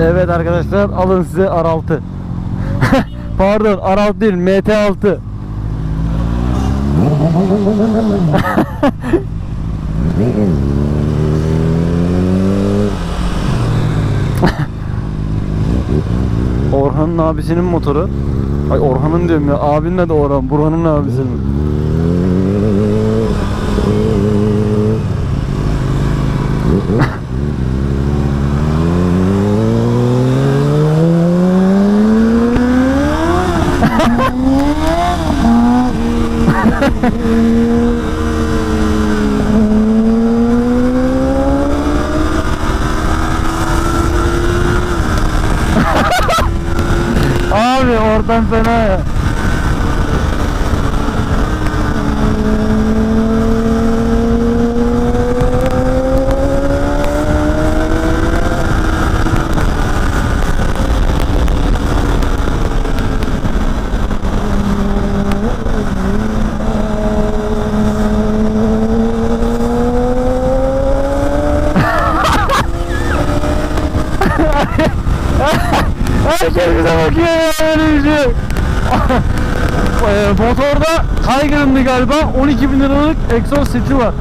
Evet arkadaşlar alın size R6. Pardon R6 değil MT6. Orhan'ın abisinin motoru. Ay Orhan'ın diyorum ya. Abinin adı Orhan. Burhan'ın abisinin. Abi oradan fena ya. Herkes bize bakıyor ya öyle bir şey. Eee, Motorda Tiger'ındı galiba 12 bin liralık egzoz seti var.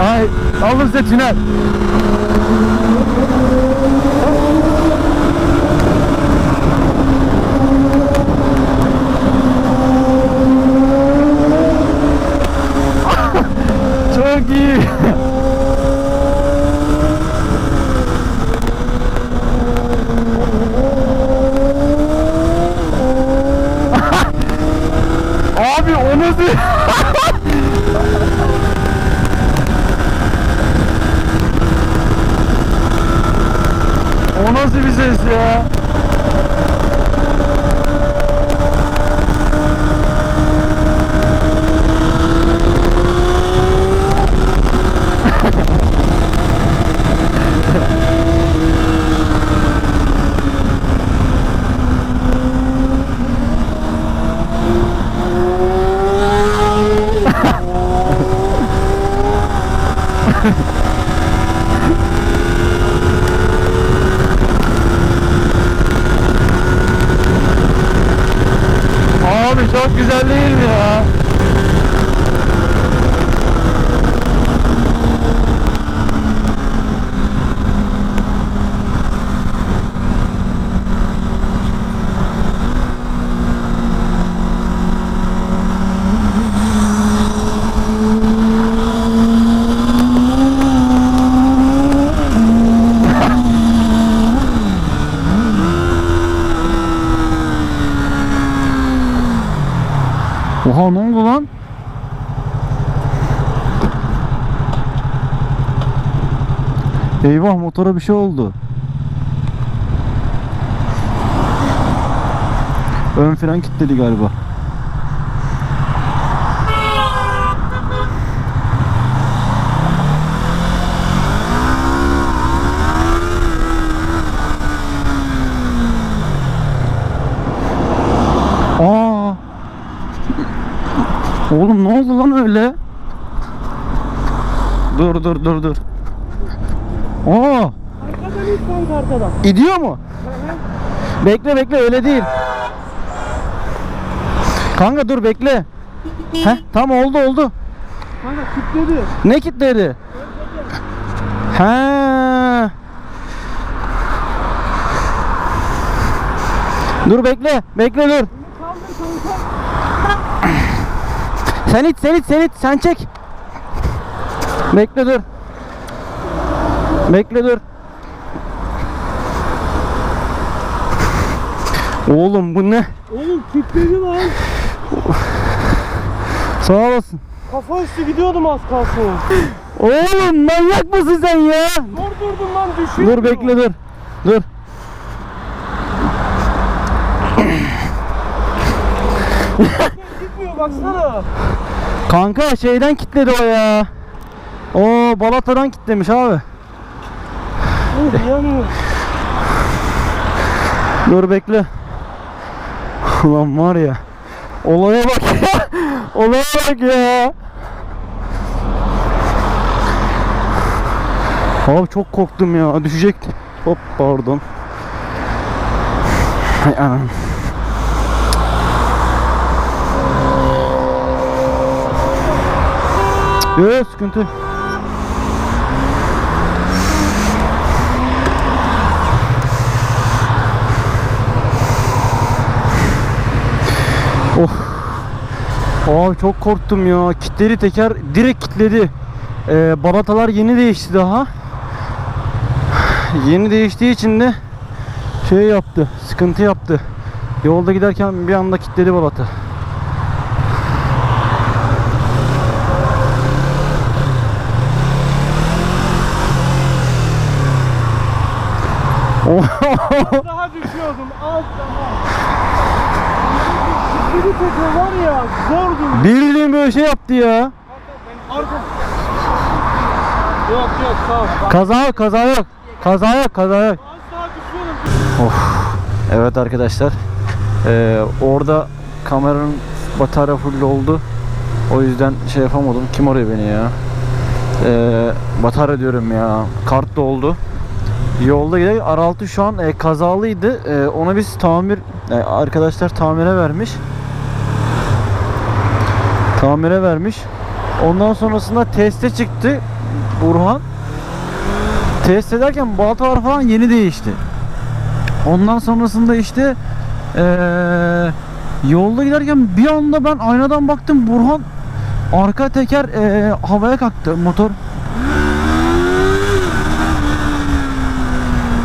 Ay aldım size. Çok iyi. Abi o nasıl? o nasıl bir ses ya? Abi çok güzel değil mi ya? Oha ne oldu lan? Eyvah motora bir şey oldu. Ön fren kilitledi galiba. Aa! Oğlum ne oldu lan öyle? Dur dur dur dur. Aa! Arkadan ilk kanka arkadan. Gidiyor mu? Bekle bekle öyle değil. Kanka dur bekle. Heh tam oldu oldu. Kanka kilitledi. Ne kilitledi? Ha. Dur bekle. Bekle dur. Sen it sen it sen it sen çek. Bekle dur. Bekle dur. Oğlum bu ne? Oğlum kilitledi lan. Sağ olasın. Kafa üstü gidiyordum az kalsın. Oğlum manyak mısın sen ya? Zor durdum lan düşüyor. Dur bekle dur. Dur. Gitmiyor baksana. Kanka şeyden kilitledi o ya. O balatadan kilitlemiş abi. Dur bekle. Ulan var ya. Olaya bak ya. Olaya bak ya. Abi çok korktum ya. Düşecekti. Hop pardon. Hay anam. Yok sıkıntı. Of. Abi çok korktum ya. Kitledi teker direkt kitledi. Ee, balatalar yeni değişti daha. Yeni değiştiği için de şey yaptı. Sıkıntı yaptı. Yolda giderken bir anda kitledi balata. Daha düşüyordum az Kitledi teker var ya zordum. Bildiğin böyle şey yaptı ya. Arka. Yok yok sağ ol. Kaza yok, kaza yok. Kaza yok, kaza yok. Düşüyordum. Evet arkadaşlar. Ee, orada kameranın batarya full oldu. O yüzden şey yapamadım. Kim arıyor beni ya? Ee, batarya diyorum ya. Kart doldu. Yolda giderken R6 şu an e, kazalıydı. E, ona biz tamir e, arkadaşlar tamire vermiş. Tamire vermiş. Ondan sonrasında teste çıktı Burhan. Test ederken balatalar falan yeni değişti. Ondan sonrasında işte eee, yolda giderken bir anda ben aynadan baktım Burhan arka teker eee, havaya kalktı motor.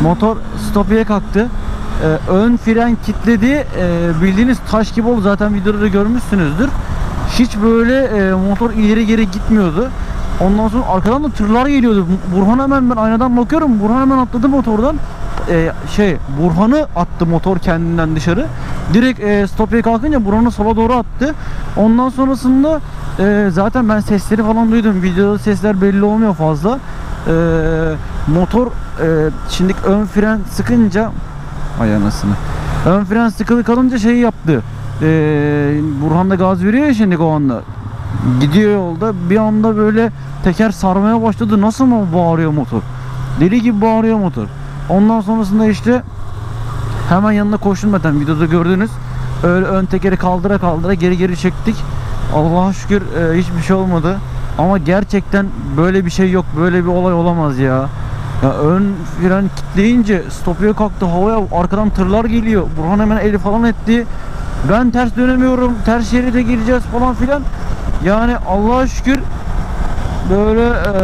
Motor stopiye kalktı. Eee, ön fren kilitledi. Eee, bildiğiniz taş gibi oldu zaten videoda da görmüşsünüzdür. Hiç böyle eee, motor ileri geri gitmiyordu. Ondan sonra arkadan da tırlar geliyordu. Burhan hemen ben aynadan bakıyorum. Burhan hemen atladı motordan. Ee, şey Burhan'ı attı motor kendinden dışarı. Direkt e, stopiye kalkınca Burhan'ı sola doğru attı. Ondan sonrasında e, zaten ben sesleri falan duydum. Videoda sesler belli olmuyor fazla. E, motor e, şimdi ön fren sıkınca ay anasını. Ön fren sıkılı kalınca şey yaptı. E, Burhan da gaz veriyor ya şimdi o anda. Gidiyor yolda bir anda böyle teker sarmaya başladı. Nasıl mı bağırıyor motor? Deli gibi bağırıyor motor. Ondan sonrasında işte hemen yanına koştum zaten videoda gördünüz. Öyle ön tekeri kaldıra kaldıra geri geri çektik. Allah'a şükür e, hiçbir şey olmadı. Ama gerçekten böyle bir şey yok. Böyle bir olay olamaz ya. Ya ön fren kitleyince stopuya kalktı havaya arkadan tırlar geliyor. Burhan hemen eli falan etti. Ben ters dönemiyorum. Ters şeride gireceğiz falan filan. Yani Allah'a şükür böyle e,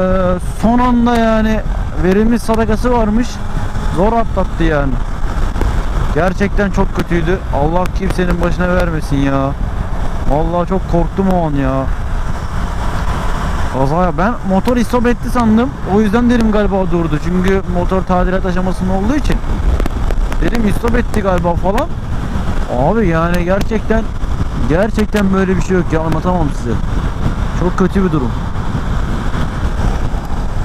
son anda yani verilmiş sadakası varmış. Zor atlattı yani. Gerçekten çok kötüydü. Allah kimsenin başına vermesin ya. Vallahi çok korktum o an ya. Kazaya ben motor istop etti sandım. O yüzden derim galiba durdu. Çünkü motor tadilat aşamasında olduğu için. Dedim istop etti galiba falan. Abi yani gerçekten gerçekten böyle bir şey yok ya anlatamam size. Çok kötü bir durum.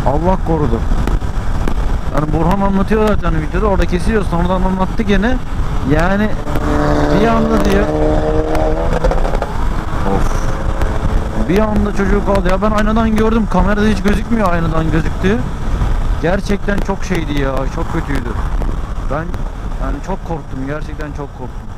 Allah korudu. Yani Burhan anlatıyor zaten videoda orada kesiyor sonradan anlattı gene. Yani bir anda diyor. Of. Bir anda çocuk kaldı ya ben aynadan gördüm kamerada hiç gözükmüyor aynadan gözüktü. Gerçekten çok şeydi ya çok kötüydü. Ben yani çok korktum gerçekten çok korktum.